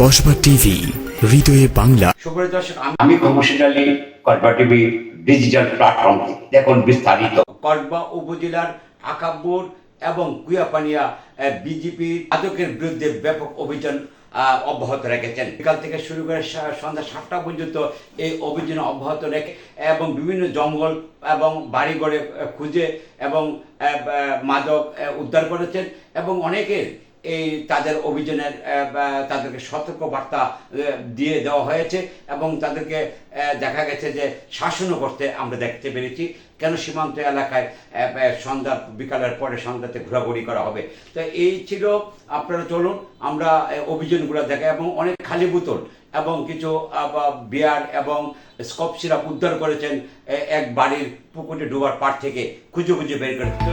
Kasba TV, হৃদয়ে বাংলা। আমি- Ali Kasba TV digital platform বিস্তারিত। কসবা উপজেলার আকাব্বর এবং কুয়াপানিয়া বিজেপি বিরুদ্ধে ব্যাপক অভিযান অব্যাহত রেখেছেন। বিকাল থেকে শুরু করে সন্ধ্যা সাতটা পর্যন্ত এই অভিযান অব্যাহত রেখে এবং বিভিন্ন জঙ্গল এবং বাড়িঘরে খুঁজে এবং মাদক উদ্ধার করেছেন এবং অনেকের এই তাদের অভিযানের তাদেরকে সতর্ক বার্তা দিয়ে দেওয়া হয়েছে এবং তাদেরকে দেখা গেছে যে শাসনও করতে আমরা দেখতে পেরেছি। কেন সীমান্ত এলাকায় সন্ধ্যা বিকালের পরে সন্ধ্যাতে ঘোরাঘুরি করা হবে? তো এই ছিল আপনারা চলুন আমরা অভিযানগুলো দেখাই এবং অনেক খালি বোতল এবং কিছু বিয়ার এবং স্কপ সিরাপ উদ্ধার করেছেন এক বাড়ির পুকুরে ডোবার পার থেকে খুঁজে খুঁজে বের করে। তো,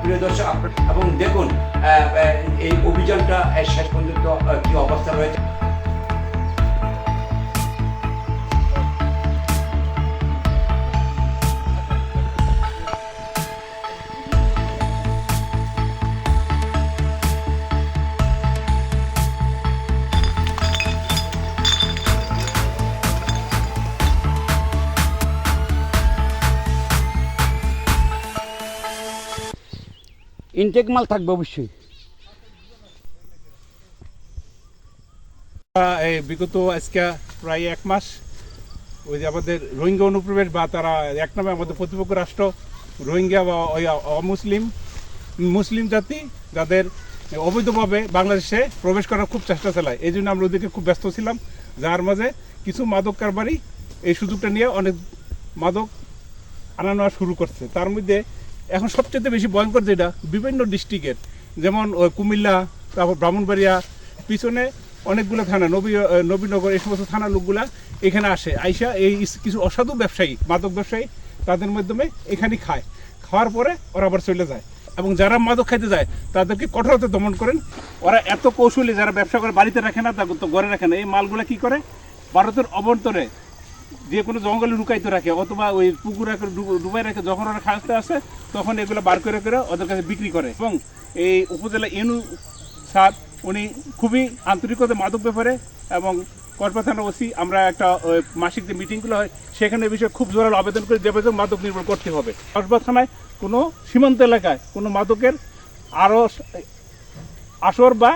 প্রিয় দর্শক এবং দেখুন এই অভিযানটা শেষ পর্যন্ত কি অবস্থা রয়েছে? ইনটেক মাল থাকবে অবশ্যই। এই বিগত আজকে প্রায় এক মাস, ওই যে আমাদের রোহিঙ্গা অনুপ্রবেশ বা তারা এক নামে আমাদের প্রতিপক্ষ রাষ্ট্র, রোহিঙ্গা বা অমুসলিম, মুসলিম জাতি যাদের অবৈধভাবে বাংলাদেশে প্রবেশ করার খুব চেষ্টা চালায়। এই জন্য আমরা ওদিকে খুব ব্যস্ত ছিলাম। যার মাঝে কিছু মাদক কারবারি এই সুযোগটা নিয়ে অনেক মাদক আনা নেওয়া শুরু করছে। তার মধ্যে এখন সবচেয়ে বেশি ভয়ঙ্কর যেটা, বিভিন্ন ডিস্ট্রিক্টের যেমন কুমিল্লা, তারপর ব্রাহ্মণবাড়িয়া, পিছনে অনেকগুলো থানা, নবী নবীনগর, এই সমস্ত থানা লোকগুলা এখানে আসে। আইসা এই কিছু অসাধু ব্যবসায়ী, মাদক ব্যবসায়ী, তাদের মাধ্যমে এখানে খায়। খাওয়ার পরে ওরা আবার চলে যায়। এবং যারা মাদক খাইতে যায়, তাদেরকে কঠোরতা দমন করেন। ওরা এত কৌশলী, যারা ব্যবসা করে, বাড়িতে রাখে না তা ঘরে রাখে না। এই মালগুলা কি করে? ভারতের অভ্যন্তরে যে কোনো জঙ্গলে লুকাইতে রাখে, অথবা ওই পুকুর রাখে ডুবাই রাখে, যখন ওরা খাওয়াতে আসে, তখন এগুলো বার করে করে ওদের কাছে বিক্রি করে। এবং এই উপজেলা এনু স্যার উনি খুবই আন্তরিকতা মাদক ব্যাপারে এবং কর্পা ওসি, আমরা একটা মাসিক যে মিটিংগুলো হয়, সেখানে বিষয়ে খুব জোরালো আবেদন করে যে বেতন মাদক নির্ভর করতে হবে। কসবা থানায় কোনো সীমান্ত এলাকায় কোনো মাদকের আরও আসর বা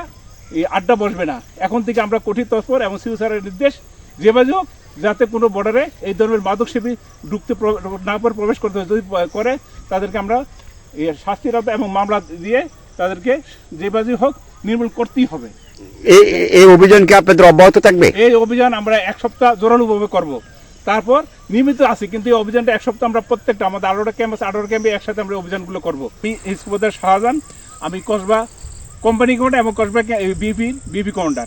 আড্ডা বসবে না। এখন থেকে আমরা কঠিন তৎপর এবং সিউ নির্দেশ হোক যাতে কোনো বর্ডারে এই ধরনের মাদক সেবী ঢুকতে না পর প্রবেশ করতে যদি করে তাদেরকে আমরা এই শাস্তির এবং মামলা দিয়ে তাদেরকে যেভাবে হোক নির্মূল করতেই হবে। এই এই অভিযান কি আপনাদের অব্যাহত থাকবে? এই অভিযান আমরা এক সপ্তাহ জোরালোভাবে করব। তারপর নিয়মিত আছি কিন্তু এই অভিযানটা এক সপ্তাহ আমরা প্রত্যেকটা আমাদের আঠারোটা ক্যাম্প আছে আঠারো ক্যাম্পে একসাথে আমরা অভিযানগুলো করব। আমি ইস্কুবাদার শাহজাহান আমি কসবা কোম্পানি কমান্ডার এবং Kasba BP BP commander.